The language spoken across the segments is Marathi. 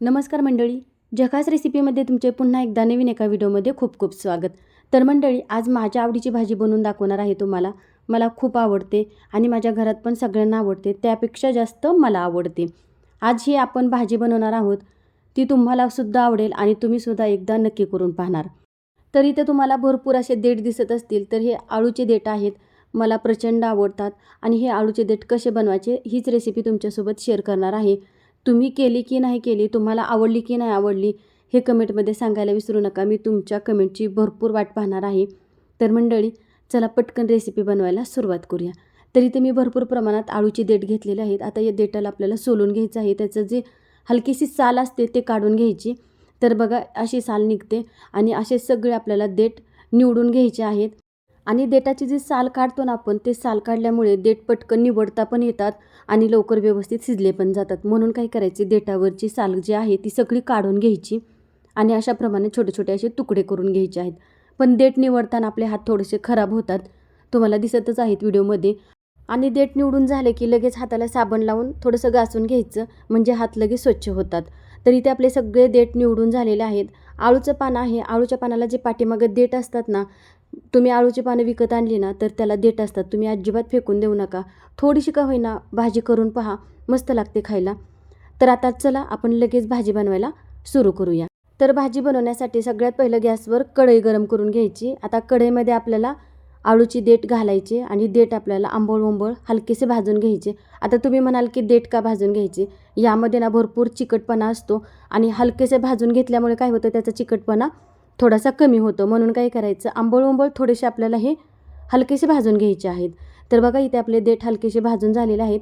नमस्कार मंडळी. जखास रेसिपीमध्ये तुमचे पुन्हा एकदा नवीन एका व्हिडिओमध्ये खूप खूप स्वागत. तर मंडळी आज माझ्या आवडीची भाजी बनवून दाखवणार आहे तुम्हाला. मला खूप आवडते आणि माझ्या घरात पण सगळ्यांना आवडते. त्यापेक्षा जास्त मला आवडते. आज ही आपण भाजी बनवणार आहोत. ती तुम्हाला सुद्धा आवडेल आणि तुम्हीसुद्धा एकदा नक्की करून पाहणार. तर इथे तुम्हाला भरपूर असे देठ दिसत असतील तर हे आळूचे देठ आहेत. मला प्रचंड आवडतात आणि हे आळूचे देठ कसे बनवायचे हीच रेसिपी तुमच्यासोबत शेअर करणार आहे. तुम्ही केली की नाही केली तुम्हाला आवडली की नाही आवडली हे कमेंटमध्ये सांगायला विसरू नका. मी तुमच्या कमेंटची भरपूर वाट पाहणार आहे. तर मंडळी चला पटकन रेसिपी बनवायला सुरुवात करूया. तर इथे मी भरपूर प्रमाणात आळूची देठ घेतलेले आहेत. आता या देठाला आपल्याला सोलून घ्यायचं आहे. त्याचं जे हलकीशी साल असते ते काढून घ्यायची. तर बघा अशी साल निघते आणि असे सगळे आपल्याला देठ निवडून घ्यायचे आहेत. आणि देठाची जी साल काढतो ना आपण ते साल काढल्यामुळे देठ पटकन निवडता पण येतात आणि लवकर व्यवस्थित शिजले पण जातात. म्हणून काय करायचे देठावरची साल जी आहे ती सगळी काढून घ्यायची आणि अशाप्रमाणे छोटे छोटे असे तुकडे करून घ्यायचे आहेत. पण देठ निवडताना आपले हात थोडेसे खराब होतात. तुम्हाला दिसतच आहेत व्हिडिओमध्ये. आणि देठ निवडून झाले की लगेच हाताला साबण लावून थोडंसं घासून घ्यायचं म्हणजे हात लगेच स्वच्छ होतात. तर इथे आपले सगळे देठ निवडून झालेले आहेत. आळूचं पान आहे. आळूच्या पानाला जे पाठीमागं देठ असतात ना तुम्ही आळूची पानं विकत आणली ना तर त्याला देठ असतात. तुम्ही अजिबात फेकून देऊ नका. थोडीशी का होईना भाजी करून पहा. मस्त लागते खायला. तर आता चला आपण लगेच भाजी बनवायला सुरू करूया. तर भाजी बनवण्यासाठी सगळ्यात पहिलं गॅसवर कढई गरम करून घ्यायची. आता कढईमध्ये आपल्याला आळूची देठ घालायची आणि देठ आपल्याला आंबोळ ओंबळ हलकेसे भाजून घ्यायचे. आता तुम्ही म्हणाल की देठ का भाजून घ्यायचे? यामध्ये ना भरपूर चिकटपणा असतो आणि हलकेसे भाजून घेतल्यामुळे काय होतं? त्याचा चिकटपणा थोडासा कमी होतो. म्हणून काय करायचं? आंबोळ ओंबळ थोडेसे आपल्याला हे हलकेसे भाजून घ्यायचे आहेत. तर बघा इथे आपले देठ हलकेसे भाजून झालेले आहेत.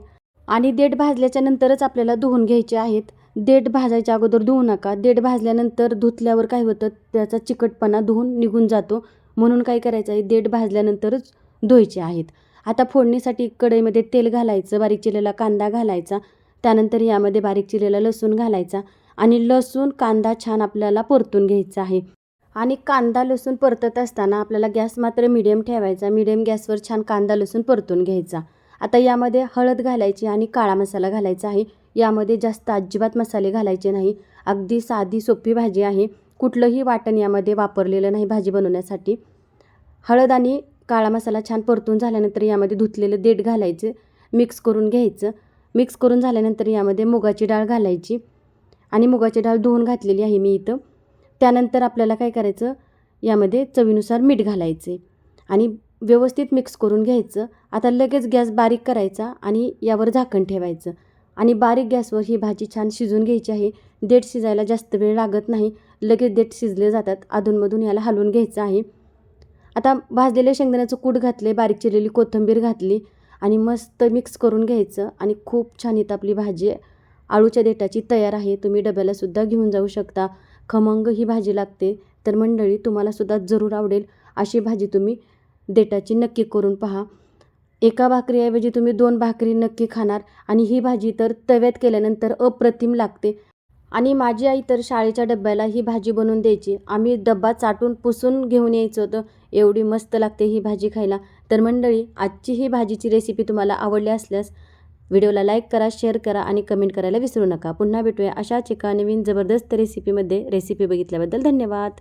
आणि देठ भाजल्याच्या नंतरच आपल्याला धुवून घ्यायचे आहेत. देठ भाजायच्या अगोदर धुवू नका. देठ भाजल्यानंतर धुतल्यावर काय होतं? त्याचा चिकटपणा धुवून निघून जातो. म्हणून काय करायचं आहे? देठ भाजल्यानंतरच धुवायचे आहेत. आता फोडणीसाठी कढईमध्ये तेल घालायचं बारीक चिरलेला कांदा घालायचा. त्यानंतर यामध्ये बारीक चिरलेला लसूण घालायचा. आणि लसूण कांदा छान आपल्याला परतून घ्यायचा आहे. आणि कांदा लसूण परतत असताना आपल्याला गॅस मात्र मिडियम ठेवायचा. मिडियम गॅसवर छान कांदा लसूण परतून घ्यायचा. आता यामध्ये हळद घालायची आणि काळा मसाला घालायचा आहे. यामध्ये जास्त अजिबात मसाले घालायचे नाही. अगदी साधी सोपी भाजी आहे. कुठलंही वाटण यामध्ये वापरलेलं नाही भाजी बनवण्यासाठी. हळद आणि काळा मसाला छान परतून झाल्यानंतर यामध्ये धुतलेलं देठ घालायचं. मिक्स करून घ्यायचं. मिक्स करून झाल्यानंतर यामध्ये मुगाची डाळ घालायची. आणि मुगाची डाळ धुवून घातलेली आहे मी इथं. त्यानंतर आपल्याला काय करायचं? यामध्ये चवीनुसार मीठ घालायचे आणि व्यवस्थित मिक्स करून घ्यायचं. आता लगेच गॅस बारीक करायचा आणि यावर झाकण ठेवायचं. आणि बारीक गॅसवर ही भाजी छान शिजून घ्यायची आहे. देठ शिजायला जास्त वेळ लागत नाही. लगेच देठ शिजले जातात. अधूनमधून याला हलवून घ्यायचं आहे. आता भाजलेले शेंगदाण्याचं कूट घातले बारीक चिरलेली कोथिंबीर घातली आणि मस्त मिक्स करून घ्यायचं आणि खूप छान इथं आपली भाजी आळूच्या देठाची तयार आहे. तुम्ही डब्यालासुद्धा घेऊन जाऊ शकता. खमंग ही भाजी लागते तर मंडळी तुम्हालासुद्धा जरूर आवडेल अशी भाजी तुम्ही देटाची नक्की करून पहा. एका भाकरीऐवजी तुम्ही दोन भाकरी नक्की खाणार आणि ही भाजी तर तव्यात केल्यानंतर अप्रतिम लागते. आणि माझी आई तर शाळेच्या डब्याला ही भाजी बनवून द्यायची. आम्ही डब्बा चाटून पुसून घेऊन यायचं होतं एवढी मस्त लागते ही भाजी खायला. तर मंडळी आजची ही भाजीची रेसिपी तुम्हाला आवडली असल्यास व्हिडिओला लाईक करा शेअर करा आणि कमेंट करायला विसरू नका. पुन्हा भेटूया अशाच एका नवीन जबरदस्त रेसिपीमध्ये. रेसिपी बघितल्याबद्दल धन्यवाद.